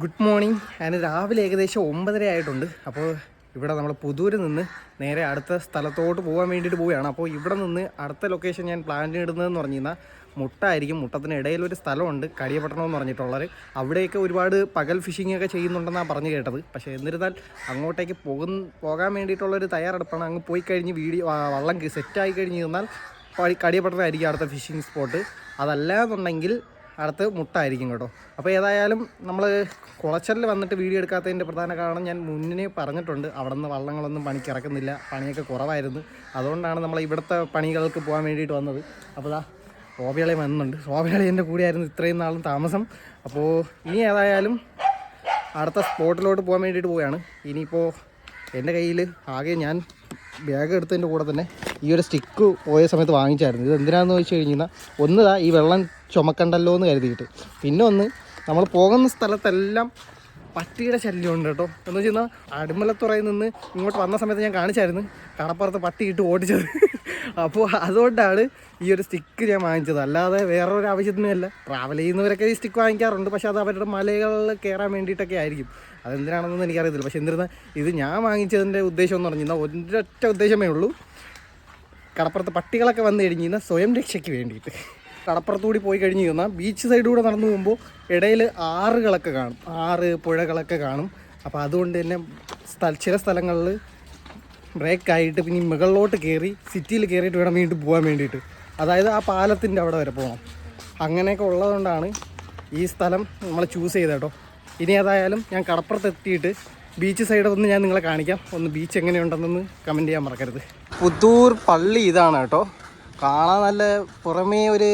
Good morning അതിന് രാവിലെ ഏകദേശം ഒമ്പതര ആയിട്ടുണ്ട്. അപ്പോൾ ഇവിടെ നമ്മൾ പുതൂരിൽ നിന്ന് നേരെ അടുത്ത സ്ഥലത്തോട്ട് പോകാൻ വേണ്ടിയിട്ട് പോവുകയാണ്. അപ്പോൾ ഇവിടെ നിന്ന് അടുത്ത ലൊക്കേഷൻ ഞാൻ പ്ലാൻ ഇടുന്നതെന്ന് പറഞ്ഞു കഴിഞ്ഞാൽ മുട്ടായിരിക്കും മുട്ടത്തിന് ഇടയിൽ ഒരു സ്ഥലമുണ്ട് കടിയപട്ടണം എന്ന് പറഞ്ഞിട്ടുള്ളത്. അവിടെയൊക്കെ ഒരുപാട് പകൽ ഫിഷിംഗ് ഒക്കെ ചെയ്യുന്നുണ്ടെന്നാണ് പറഞ്ഞു കേട്ടത്. പക്ഷേ എന്നിരുന്നാൽ അങ്ങോട്ടേക്ക് പോകുന്ന പോകാൻ വേണ്ടിയിട്ടുള്ളൊരു തയ്യാറെടുപ്പാണ്. അങ്ങ് പോയി കഴിഞ്ഞ് വീഡിയോ വള്ളം സെറ്റായി കഴിഞ്ഞ് പടി- കടിയപട്ടണമായിരിക്കും അടുത്ത ഫിഷിംഗ് സ്പോട്ട് അതല്ല എന്നുണ്ടെങ്കിൽ അടുത്ത് മുട്ടായിരിക്കും കേട്ടോ. അപ്പോൾ ഏതായാലും നമ്മൾ കുളച്ചലിൽ വന്നിട്ട് വീഡിയോ എടുക്കാത്തതിന്റെ പ്രധാന കാരണം ഞാൻ മുന്നേ പറഞ്ഞിട്ടുണ്ട് അവിടെ നിന്ന് വള്ളങ്ങളൊന്നും പണിക്ക് ഇറക്കുന്നില്ല പണിയൊക്കെ കുറവായിരുന്നു. അതുകൊണ്ടാണ് നമ്മൾ ഇവിടുത്തെ പണികൾക്ക് പോകാൻ വേണ്ടിയിട്ട് വന്നത്. അപ്പോൾ ദാ റോബിയാളെ വന്നുണ്ട് റോബിയാളെ എന്റെ കൂടെയായിരുന്നു ഇത്രയും നാളും താമസം. അപ്പോൾ ഇനി ഏതായാലും അടുത്ത സ്പോട്ടിലോട്ട് പോകാൻ വേണ്ടിയിട്ട് പോവുകയാണ്. ഇനിയിപ്പോൾ എന്റെ കയ്യിൽ ആകെ ഞാൻ ബാഗ് എടുത്തതിന്റെ കൂടെ തന്നെ ഈ ഒരു സ്റ്റിക്ക് പോയ സമയത്ത് വാങ്ങിച്ചായിരുന്നു. ഇത് എന്തിനാണെന്ന് വെച്ച് കഴിഞ്ഞാൽ ഒന്ന് ദാ ഈ വെള്ളം ചുമക്കണ്ടല്ലോ എന്ന് കരുതിയിട്ട്. പിന്നെ ഒന്ന് നമ്മൾ പോകുന്ന സ്ഥലത്തെല്ലാം പട്ടിയുടെ ശല്യമുണ്ട് കേട്ടോ. എന്ന് വെച്ച് കഴിഞ്ഞാൽ അടിമലത്തുറയിൽ നിന്ന് ഇങ്ങോട്ട് വന്ന സമയത്ത് ഞാൻ കാണിച്ചായിരുന്നു. കടപ്പുറത്ത് പട്ടി ഇട്ട് ഓടിച്ചത്. അപ്പോൾ അതുകൊണ്ടാണ് ഈ ഒരു സ്റ്റിക്ക് ഞാൻ വാങ്ങിച്ചത്. അല്ലാതെ വേറൊരു ആവശ്യത്തിനുമല്ല. ട്രാവൽ ചെയ്യുന്നവരൊക്കെ ഈ സ്റ്റിക്ക് വാങ്ങിക്കാറുണ്ട്. പക്ഷേ അത് അവരുടെ മലകളിൽ കയറാൻ വേണ്ടിയിട്ടൊക്കെ ആയിരിക്കും. അതെന്തിനാണെന്നൊന്നും എനിക്കറിയത്തില്ല. പക്ഷേ എന്തിരുന്ന ഇത് ഞാൻ വാങ്ങിച്ചതിന്റെ ഉദ്ദേശം എന്ന് പറഞ്ഞാൽ ഒരൊറ്റ ഉദ്ദേശമേ ഉള്ളൂ. കടപ്പുറത്ത് പട്ടികളൊക്കെ വന്നു കഴിഞ്ഞ് കഴിഞ്ഞാൽ സ്വയം രക്ഷയ്ക്ക് വേണ്ടിയിട്ട്. കടപ്പുറത്തുകൂടി പോയി കഴിഞ്ഞ് കഴിഞ്ഞാൽ ബീച്ച് സൈഡിലൂടെ നടന്നു പോകുമ്പോൾ ഇടയിൽ ആറുകളൊക്കെ കാണും. ആറ് പുഴകളൊക്കെ കാണും. അപ്പോൾ അതുകൊണ്ട് തന്നെ സ്ഥല ചില സ്ഥലങ്ങളിൽ ബ്രേക്കായിട്ട് പിന്നെ മുകളിലോട്ട് കയറി സിറ്റിയിൽ കയറിയിട്ട് വേണം വീണ്ടും പോകാൻ വേണ്ടിയിട്ട്. അതായത് ആ പാലത്തിന്റെ അവിടെ വരെ പോകണം. അങ്ങനെയൊക്കെ ഉള്ളതുകൊണ്ടാണ് ഈ സ്ഥലം നമ്മൾ ചൂസ് ചെയ്തേട്ടോ ഇനി ഏതായാലും ഞാൻ കടപ്പുറത്ത് എത്തിയിട്ട് ബീച്ച് സൈഡ് ഒന്ന് ഞാൻ നിങ്ങളെ കാണിക്കാം. ഒന്ന് ബീച്ച് എങ്ങനെയുണ്ടെന്നൊന്ന് കമന്റ് ചെയ്യാൻ മറക്കരുത്. പുത്തൂർ പള്ളി ഇതാണ് കേട്ടോ. കാണാൻ നല്ല പുറമേ ഒരു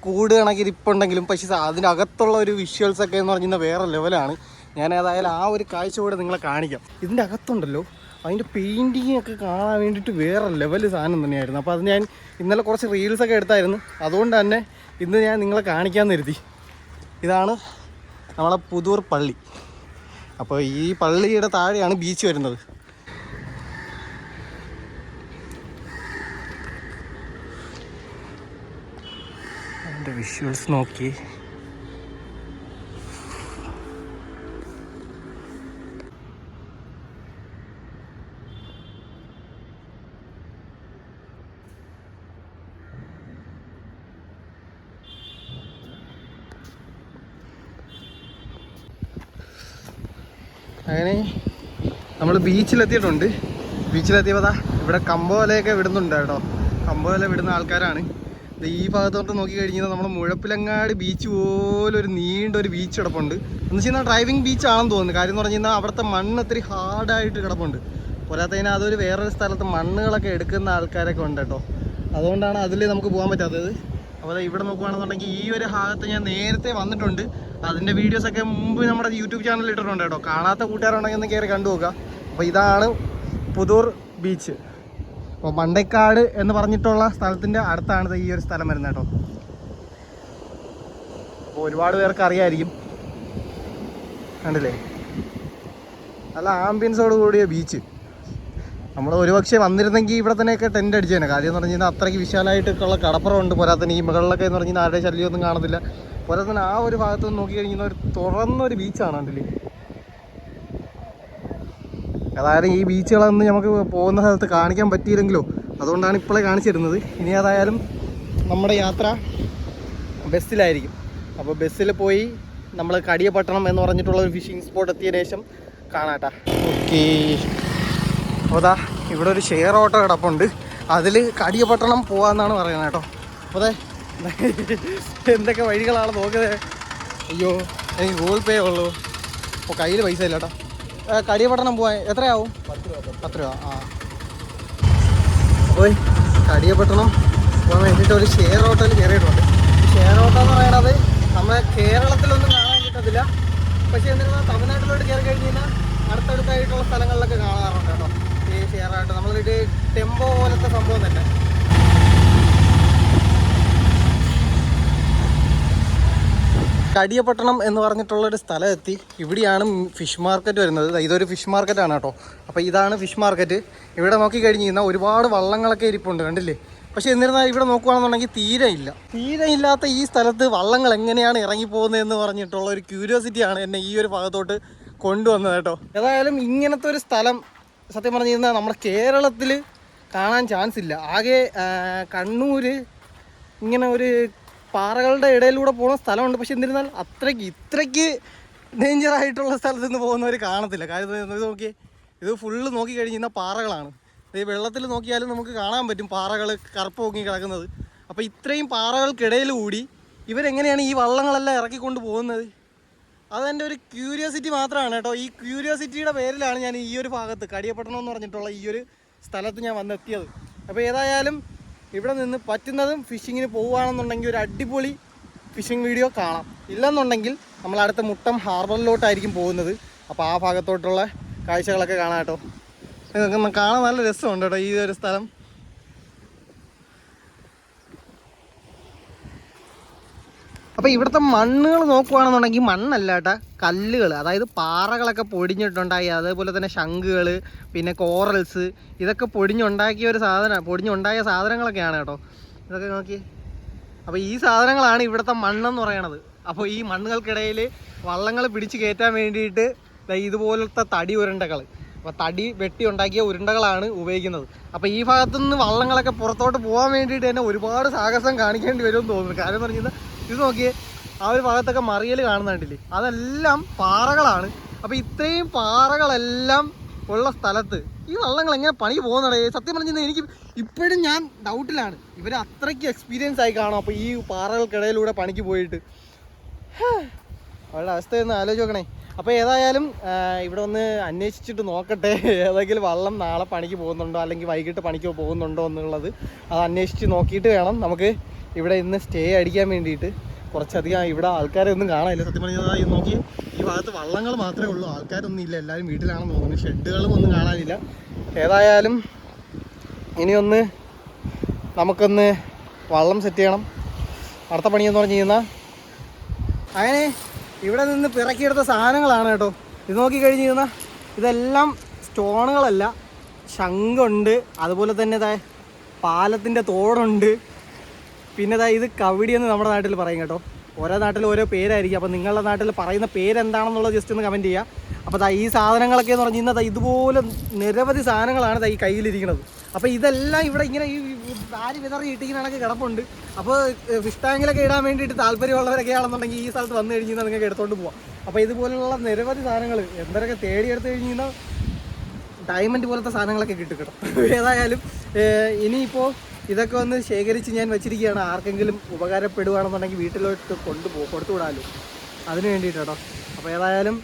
കൂട് കണക്കിൽ ഉണ്ടെങ്കിലും പക്ഷേ അതിന്റെ അകത്തുള്ള ഒരു വിഷ്വൽസ് ഒക്കെ എന്ന് പറഞ്ഞാൽ വേറെ ലെവലാണ് ഞാൻ ഏതായാലും ആ ഒരു കാഴ്ച കൂടെ നിങ്ങളെ കാണിക്കാം. ഇതിന്റെ അകത്തുണ്ടല്ലോ അതിന്റെ പെയിന്റിങ് ഒക്കെ കാണാൻ വേണ്ടിയിട്ട് വേറെ ലെവൽ സാധനം തന്നെയായിരുന്നു. അപ്പോൾ അത് ഞാൻ ഇന്നലെ കുറച്ച് റീൽസൊക്കെ എടുത്തായിരുന്നു. അതുകൊണ്ട് തന്നെ ഇന്ന് ഞാൻ നിങ്ങളെ കാണിക്കാൻ കരുതി. ഇതാണ് നമ്മളെ പുതൂർ പള്ളി. അപ്പോൾ ഈ പള്ളിയുടെ താഴെയാണ് ബീച്ച് വരുന്നത്. വിഷ്വൽസ് നോക്കി. അങ്ങനെ നമ്മൾ ബീച്ചിലെത്തിയിട്ടുണ്ട്. ബീച്ചിലെത്തിയപ്പോൾ ഇവിടെ കമ്പോലയൊക്കെ വിടുന്നുണ്ട് കേട്ടോ. കമ്പോല വിടുന്ന ആൾക്കാരാണ്. ഈ ഭാഗത്തോട്ട് നോക്കി കഴിഞ്ഞാൽ നമ്മുടെ മുഴപ്പിലങ്ങാട് ബീച്ച് പോലെ ഒരു നീണ്ട ഒരു ബീച്ച് കിടപ്പുണ്ട്. എന്ന് വെച്ച് ഡ്രൈവിംഗ് ബീച്ച് ആണെന്ന് തോന്നുന്നു. കാര്യം എന്ന് പറഞ്ഞു കഴിഞ്ഞാൽ അവിടുത്തെ മണ്ണ് ഒത്തിരി ഹാർഡായിട്ട് കിടപ്പുണ്ട്. പോരാത്തതിന് അതൊരു വേറൊരു സ്ഥലത്ത് മണ്ണുകളൊക്കെ എടുക്കുന്ന ആൾക്കാരൊക്കെ ഉണ്ട് കേട്ടോ. അതുകൊണ്ടാണ് അതിൽ നമുക്ക് പോകാൻ പറ്റാത്തത്. അപ്പോൾ ഇവിടെ നോക്കുകയാണെന്നുണ്ടെങ്കിൽ ഈ ഒരു ഭാഗത്ത് ഞാൻ നേരത്തെ വന്നിട്ടുണ്ട്. അതിന്റെ വീഡിയോസൊക്കെ മുമ്പ് നമ്മുടെ യൂട്യൂബ് ചാനലിൽ ഇട്ടിട്ടുണ്ട് കേട്ടോ. കാണാത്ത കൂട്ടുകാരുണ്ടെങ്കിൽ ഒന്ന് കയറി കണ്ടു നോക്കുക അപ്പോൾ ഇതാണ് പുതൂർ ബീച്ച് അപ്പോൾ മണ്ടേക്കാട് എന്ന് പറഞ്ഞിട്ടുള്ള സ്ഥലത്തിന്റെ അടുത്താണ് ഈ ഒരു സ്ഥലം വരുന്നത് കേട്ടോ. അപ്പോൾ ഒരുപാട് പേർക്ക് അറിയായിരിക്കും. കണ്ടില്ലേ? നല്ല ആംബിയൻസോട് കൂടിയ ബീച്ച് നമ്മൾ ഒരുപക്ഷെ വന്നിരുന്നെങ്കിൽ ഇവിടെ തന്നെയൊക്കെ ടെന്റ് അടിച്ചേനെ. കാര്യം എന്ന് പറഞ്ഞു കഴിഞ്ഞാൽ അത്രയ്ക്ക് വിശാലമായിട്ടുള്ള കടപ്പുറമുണ്ട് പോരാത്തന്നെ ഈ മുകളിലൊക്കെ എന്ന് പറഞ്ഞാൽ ആരുടെ ശല്യമൊന്നും കാണത്തില്ല. പോരാത്തന്നെ ആ ഒരു ഭാഗത്ത് നിന്ന് നോക്കി കഴിഞ്ഞാൽ ഒരു തുറന്നൊരു ബീച്ചാണ് അതിൽ അതായത് ഈ ബീച്ചുകളൊന്നും നമുക്ക് പോകുന്ന സ്ഥലത്ത് കാണിക്കാൻ പറ്റിയില്ലെങ്കിലോ അതുകൊണ്ടാണ് ഇപ്പോഴേ കാണിച്ചിരുന്നത്. ഇനി അതായാലും നമ്മുടെ യാത്ര ബസ്സിലായിരിക്കും. അപ്പോൾ ബസ്സിൽ പോയി നമ്മൾ കടിയപട്ടണം എന്ന് പറഞ്ഞിട്ടുള്ള ഒരു ഫിഷിംഗ് സ്പോട്ട് എത്തിയ ശേഷം കാണാട്ടാ. ഓക്കേ അപ്പോൾ അതാ ഇവിടെ ഒരു ഷെയർ ഓട്ടോ കിടപ്പുണ്ട്. അതിൽ കടിയപട്ടണം പോവാന്നാണ് പറയുന്നത് കേട്ടോ. അപ്പോൾ എന്തൊക്കെ വഴികളാണ് നോക്കുന്നത്? അയ്യോ എനിക്ക് ഗൂഗിൾ പേ ഉള്ളൂ. അപ്പോൾ കയ്യിൽ പൈസ ഇല്ല കേട്ടോ. കടിയപട്ടണം പോവാൻ എത്രയാവും? പത്ത് രൂപ. ആ. അപ്പോൾ കടിയപട്ടണം പോകാൻ വേണ്ടിയിട്ട് ഒരു ഷെയർ ഓട്ടോയിൽ കയറിയിട്ടുണ്ട് ഷെയർ ഓട്ടോ എന്ന് പറയുന്നത് നമ്മളെ കേരളത്തിലൊന്നും കാണാൻ കിട്ടത്തില്ല. പക്ഷേ എന്നിരുന്നാൽ തമിഴ്നാട്ടിലോട്ട് കയറി കഴിഞ്ഞ് കഴിഞ്ഞാൽ അടുത്തടുത്തായിട്ടുള്ള സ്ഥലങ്ങളിലൊക്കെ കാണാറുണ്ട് കേട്ടോ. ആയിട്ട് നമ്മളിത് ടെമ്പോ പോലത്തെ സംഭവം തന്നെ. കടിയപട്ടണം എന്ന് പറഞ്ഞിട്ടുള്ളൊരു സ്ഥലം എത്തി. ഇവിടെയാണ് ഫിഷ് മാർക്കറ്റ് വരുന്നത്. ഇതൊരു ഫിഷ് മാർക്കറ്റാണ് കേട്ടോ. അപ്പോൾ ഇതാണ് ഫിഷ് മാർക്കറ്റ് ഇവിടെ നോക്കി കഴിഞ്ഞ് കഴിഞ്ഞാൽ ഒരുപാട് വള്ളങ്ങളൊക്കെ ഇരിപ്പുണ്ട് കണ്ടില്ലേ? പക്ഷേ എന്നിരുന്നാൽ ഇവിടെ നോക്കുകയാണെന്നുണ്ടെങ്കിൽ തീരെ ഇല്ല. തീരെ ഇല്ലാത്ത ഈ സ്ഥലത്ത് വള്ളങ്ങൾ എങ്ങനെയാണ് ഇറങ്ങി പോകുന്നതെന്ന് പറഞ്ഞിട്ടുള്ള ഒരു ക്യൂരിയോസിറ്റിയാണ് എന്നെ ഈ ഒരു ഭാഗത്തോട്ട് കൊണ്ടുവന്നത് കേട്ടോ. ഏതായാലും ഇങ്ങനത്തെ ഒരു സ്ഥലം സത്യം പറഞ്ഞു കഴിഞ്ഞാൽ നമ്മുടെ കേരളത്തിൽ കാണാൻ ചാൻസ് ഇല്ല. ആകെ കണ്ണൂർ ഇങ്ങനെ ഒരു പാറകളുടെ ഇടയിലൂടെ പോകുന്ന സ്ഥലമുണ്ട്. പക്ഷെ എന്നിരുന്നാൽ അത്രയ്ക്ക് ഇത്രയ്ക്ക് ഡേഞ്ചർ ആയിട്ടുള്ള സ്ഥലത്ത് നിന്ന് പോകുന്നവർ കാണത്തില്ല. കാര്യം ഇത് നോക്കി നോക്കിയേ ഇത് ഫുള്ള് നോക്കി കഴിഞ്ഞ് കഴിഞ്ഞാൽ പാറകളാണ്. ഈ വെള്ളത്തിൽ നോക്കിയാലും നമുക്ക് കാണാൻ പറ്റും പാറകൾ കറുപ്പ് പൊങ്ങി കിടക്കുന്നത്. അപ്പോൾ ഇത്രയും പാറകൾക്കിടയിൽ കൂടി ഇവരെങ്ങനെയാണ് ഈ വള്ളങ്ങളെല്ലാം ഇറക്കിക്കൊണ്ട് പോകുന്നത്? അതെന്റെ ഒരു ക്യൂരിയോസിറ്റി മാത്രമാണ് കേട്ടോ. ഈ ക്യൂരിയോസിറ്റിയുടെ പേരിലാണ് ഞാൻ ഈ ഒരു ഭാഗത്ത് കടിയപ്പട്ടണം എന്ന് പറഞ്ഞിട്ടുള്ള ഈ ഒരു സ്ഥലത്ത് ഞാൻ വന്നെത്തിയത്. അപ്പോൾ ഏതായാലും ഇവിടെ നിന്ന് പറ്റുന്നതും ഫിഷിങ്ങിന് പോവുകയാണെന്നുണ്ടെങ്കിൽ ഒരു അടിപൊളി ഫിഷിംഗ് വീഡിയോ കാണാം. ഇല്ലെന്നുണ്ടെങ്കിൽ നമ്മൾ അടുത്ത മുട്ടം ഹാർബറിലോട്ടായിരിക്കും പോകുന്നത്. അപ്പോൾ ആ ഭാഗത്തോട്ടുള്ള കാഴ്ചകളൊക്കെ കാണാം കേട്ടോ. കാണാൻ നല്ല രസമുണ്ട് കേട്ടോ ഈ ഒരു സ്ഥലം. അപ്പോൾ ഇവിടുത്തെ മണ്ണുകൾ നോക്കുകയാണെന്നുണ്ടെങ്കിൽ മണ്ണല്ല കേട്ടാ കല്ലുകൾ അതായത് പാറകളൊക്കെ പൊടിഞ്ഞിട്ടുണ്ടായി. അതേപോലെ തന്നെ ശംഖുകൾ പിന്നെ കോറൽസ് ഇതൊക്കെ പൊടിഞ്ഞുണ്ടാക്കിയ ഒരു സാധനം പൊടിഞ്ഞുണ്ടായ സാധനങ്ങളൊക്കെയാണ് കേട്ടോ. ഇതൊക്കെ നോക്കി അപ്പോൾ ഈ സാധനങ്ങളാണ് ഇവിടുത്തെ മണ്ണെന്ന് പറയണത്. അപ്പോൾ ഈ മണ്ണുകൾക്കിടയിൽ വള്ളങ്ങൾ പിടിച്ചു കയറ്റാൻ വേണ്ടിയിട്ട് ഇതുപോലത്തെ തടി ഉരുണ്ടകൾ അപ്പോൾ തടി വെട്ടി ഉണ്ടാക്കിയ ഉരുണ്ടകളാണ് ഉപയോഗിക്കുന്നത്. അപ്പോൾ ഈ ഭാഗത്തുനിന്ന് വള്ളങ്ങളൊക്കെ പുറത്തോട്ട് പോകാൻ വേണ്ടിയിട്ട് തന്നെ ഒരുപാട് സാഹസം കാണിക്കേണ്ടി വരുമെന്ന് തോന്നുന്നു. കാരണം എന്ന് പറഞ്ഞാൽ ഇത് നോക്കിയേ ആ ഒരു ഭാഗത്തൊക്കെ മറിയൽ കാണുന്നുണ്ടില്ലേ അതെല്ലാം പാറകളാണ്. അപ്പോൾ ഇത്രയും പാറകളെല്ലാം ഉള്ള സ്ഥലത്ത് ഈ വള്ളങ്ങൾ എങ്ങനെ പണി പോകുന്നടേ? സത്യം പറഞ്ഞാൽ എനിക്ക് ഇപ്പോഴും ഞാൻ ഡൗട്ടിലാണ് ഇവർ അത്രയ്ക്ക് എക്സ്പീരിയൻസ് ആയി കാണും അപ്പോൾ ഈ പാറകൾക്കിടയിലൂടെ പണിക്ക് പോയിട്ട്. അവരുടെ അവസ്ഥ ഒന്ന് ആലോചിച്ച് നോക്കണേ. അപ്പോൾ ഏതായാലും ഇവിടെ ഒന്ന് അന്വേഷിച്ചിട്ട് നോക്കട്ടെ. ഏതെങ്കിലും വള്ളം നാളെ പണിക്ക് പോകുന്നുണ്ടോ? അല്ലെങ്കിൽ വൈകിട്ട് പണിക്ക് പോകുന്നുണ്ടോ എന്നുള്ളത് അത് അന്വേഷിച്ച് നോക്കിയിട്ട് വേണം നമുക്ക് ഇവിടെ ഇന്ന് സ്റ്റേ അടിക്കാൻ വേണ്ടിയിട്ട് കുറച്ചധികം ഇവിടെ ആൾക്കാരെ ഒന്നും കാണാനില്ല. സത്യം പറഞ്ഞാൽ നോക്കി ഈ ഭാഗത്ത് വള്ളങ്ങൾ മാത്രമേ ഉള്ളൂ. ആൾക്കാരൊന്നും ഇല്ല എല്ലാവരും വീട്ടിലാണെന്ന് തോന്നുന്നു ഷെഡുകളും ഒന്നും കാണാനില്ല. ഏതായാലും ഇനിയൊന്ന് നമുക്കൊന്ന് വള്ളം സെറ്റ് ചെയ്യണം. അടുത്ത പണിയെന്ന് പറഞ്ഞു കഴിഞ്ഞാൽ അങ്ങനെ ഇവിടെ നിന്ന് പിറക്കിയെടുത്ത സാധനങ്ങളാണ് കേട്ടോ. ഇത് നോക്കി കഴിഞ്ഞ് കഴിഞ്ഞാൽ ഇതെല്ലാം സ്റ്റോണുകളല്ല. ശംഖുണ്ട് അതുപോലെ തന്നെ പാലത്തിന്റെ തോടുണ്ട്. പിന്നെ ഇതാ ഇത് കവിടി എന്ന് നമ്മുടെ നാട്ടിൽ പറയും കേട്ടോ. ഓരോ നാട്ടിൽ ഓരോ പേരായിരിക്കും. അപ്പോൾ നിങ്ങളുടെ നാട്ടിൽ പറയുന്ന പേരെന്താണെന്നുള്ളത് ജസ്റ്റ് ഒന്ന് കമന്റ് ചെയ്യുക അപ്പോൾ ദാ ഈ സാധനങ്ങളൊക്കെ എന്ന് പറഞ്ഞു കഴിഞ്ഞാൽ ഇതുപോലെ നിരവധി സാധനങ്ങളാണ് ദാ ഈ കയ്യിലിരിക്കുന്നത്. അപ്പോൾ ഇതെല്ലാം ഇവിടെ ഇങ്ങനെ ഈ ആര് വിതറി ഇട്ടിങ്ങനെ കിടപ്പുണ്ട്. അപ്പോൾ ഫിഷ് ടാങ്കിലൊക്കെ ഇടാൻ വേണ്ടിയിട്ട് താല്പര്യമുള്ളവരൊക്കെ ആണെന്നുണ്ടെങ്കിൽ ഈ സ്ഥലത്ത് വന്നു കഴിഞ്ഞാൽ നിങ്ങൾക്ക് എടുത്തോണ്ട് പോവാം. അപ്പോൾ ഇതുപോലുള്ള നിരവധി സാധനങ്ങൾ എന്തൊക്കെ തേടിയെടുത്ത് കഴിഞ്ഞ് കഴിഞ്ഞാൽ ഡയമണ്ട് പോലത്തെ സാധനങ്ങളൊക്കെ കിട്ടും കേട്ടോ. ഏതായാലും ഇനിയിപ്പോൾ ഇതൊക്കെ ഒന്ന് ശേഖരിച്ച് ഞാൻ വെച്ചിരിക്കുകയാണ്. ആർക്കെങ്കിലും ഉപകാരപ്പെടുകയാണെന്നുണ്ടെങ്കിൽ വീട്ടിലോട്ട് കൊണ്ടുപോ കൊടുത്തു വിടാമല്ലോ അതിന് വേണ്ടിയിട്ട് അപ്പോൾ ഏതായാലും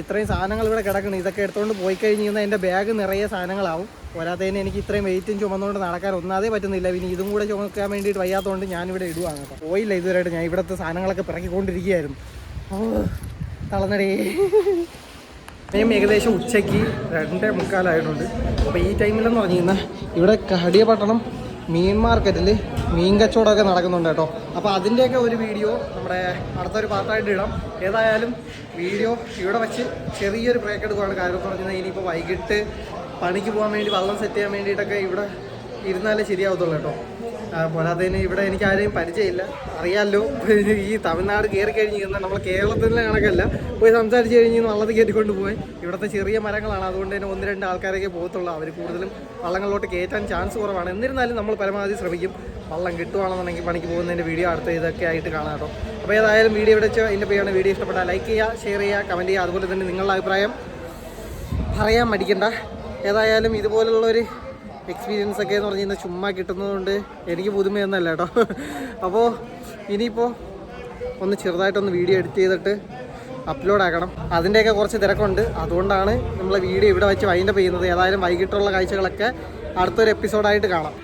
ഇത്രയും സാധനങ്ങൾ ഇവിടെ കിടക്കണം ഇതൊക്കെ എടുത്തുകൊണ്ട് പോയി കഴിഞ്ഞ് കഴിഞ്ഞാൽ എന്റെ ബാഗ് നിറയെ സാധനങ്ങളാവും. പോരാത്തതിന് എനിക്ക് ഇത്രയും വെയിറ്റും ചുമന്നുകൊണ്ട് നടക്കാൻ ഒന്നാതെ പറ്റുന്നില്ല. പിന്നെ ഇതും കൂടെ ചുമക്കാൻ വേണ്ടിയിട്ട് വയ്യാത്തതുകൊണ്ട് ഞാനിവിടെ ഇടുവാണ്. കേട്ടോ പോയില്ല ഇതുവരെയായിട്ട്. ഞാൻ ഇവിടുത്തെ സാധനങ്ങളൊക്കെ പിറക്കിക്കൊണ്ടിരിക്കുകയായിരുന്നു. ഓ തളർന്നടേ. ഞാൻ ഏകദേശം ഉച്ചയ്ക്ക് രണ്ടേ മുക്കാലായിട്ടുണ്ട്. അപ്പോൾ ഈ ടൈമിലെന്ന് പറഞ്ഞു കഴിഞ്ഞാൽ ഇവിടെ കടിയപട്ടണം മീൻ മാർക്കറ്റിൽ മീൻ കച്ചവടമൊക്കെ നടക്കുന്നുണ്ട് കേട്ടോ. അപ്പോൾ അതിന്റെയൊക്കെ ഒരു വീഡിയോ നമ്മുടെ അടുത്തൊരു പാർട്ടായിട്ട് ഇടാം. ഏതായാലും വീഡിയോ ഇവിടെ വെച്ച് ചെറിയൊരു ബ്രേക്ക് എടുക്കുകയാണ് കാര്യം പറഞ്ഞാൽ ഇനിയിപ്പോൾ വൈകിട്ട് പണിക്ക് പോകാൻ വേണ്ടി വള്ളം സെറ്റ് ചെയ്യാൻ വേണ്ടിയിട്ടൊക്കെ ഇവിടെ ഇരുന്നാലേ ശരിയാവത്തുള്ളൂ കേട്ടോ. പോരാത്തതിന് ഇവിടെ എനിക്ക് ആരെയും പരിചയമില്ല. അറിയാമല്ലോ ഈ തമിഴ്നാട് കയറി കഴിഞ്ഞ് കഴിഞ്ഞാൽ നമ്മൾ കേരളത്തിലെ കണക്കല്ല. പോയി സംസാരിച്ച് കഴിഞ്ഞ് വള്ളത്തിൽ കയറ്റിക്കൊണ്ട് പോയി. ഇവിടുത്തെ ചെറിയ മരങ്ങളാണ്. അതുകൊണ്ട് തന്നെ ഒന്ന് രണ്ട് ആൾക്കാരൊക്കെ പോകത്തുള്ളൂ. അവർ കൂടുതലും വള്ളങ്ങളിലോട്ട് കയറ്റാൻ ചാൻസ് കുറവാണ്. എന്നിരുന്നാലും നമ്മൾ പരമാവധി ശ്രമിക്കും. വള്ളം കിട്ടുവാണെന്നുണ്ടെങ്കിൽ പണിക്ക് പോകുന്നതിന്റെ വീഡിയോ അടുത്ത ഇതൊക്കെ ആയിട്ട് കാണാം കേട്ടോ. അപ്പോൾ ഏതായാലും വീഡിയോ ഇവിടെ വെച്ച് എന്റെ പേരാണ് വീഡിയോ ഇഷ്ടപ്പെട്ടാൽ ലൈക്ക് ചെയ്യുക ഷെയർ ചെയ്യുക കമന്റ് ചെയ്യുക. അതുപോലെ തന്നെ നിങ്ങളുടെ അഭിപ്രായം പറയാൻ മടിക്കണ്ട. ഏതായാലും ഇതുപോലുള്ളൊരു എക്സ്പീരിയൻസ് ഒക്കെ എന്ന് പറഞ്ഞു കഴിഞ്ഞാൽ ചുമ്മാ കിട്ടുന്നതുകൊണ്ട് എനിക്ക് പുതുമയൊന്നല്ല കേട്ടോ. അപ്പോൾ ഇനിയിപ്പോൾ ഒന്ന് ചെറുതായിട്ടൊന്ന് വീഡിയോ എഡിറ്റ് ചെയ്തിട്ട് അപ്ലോഡ് ആക്കണം. അതിന്റെയൊക്കെ കുറച്ച് തിരക്കുണ്ട്. അതുകൊണ്ടാണ് നമ്മൾ വീഡിയോ ഇവിടെ വെച്ച് വൈൻഡപ്പ് ചെയ്യുന്നത്. ഏതായാലും വൈകിട്ടുള്ള കാഴ്ചകളൊക്കെ അടുത്തൊരു എപ്പിസോഡായിട്ട് കാണാം.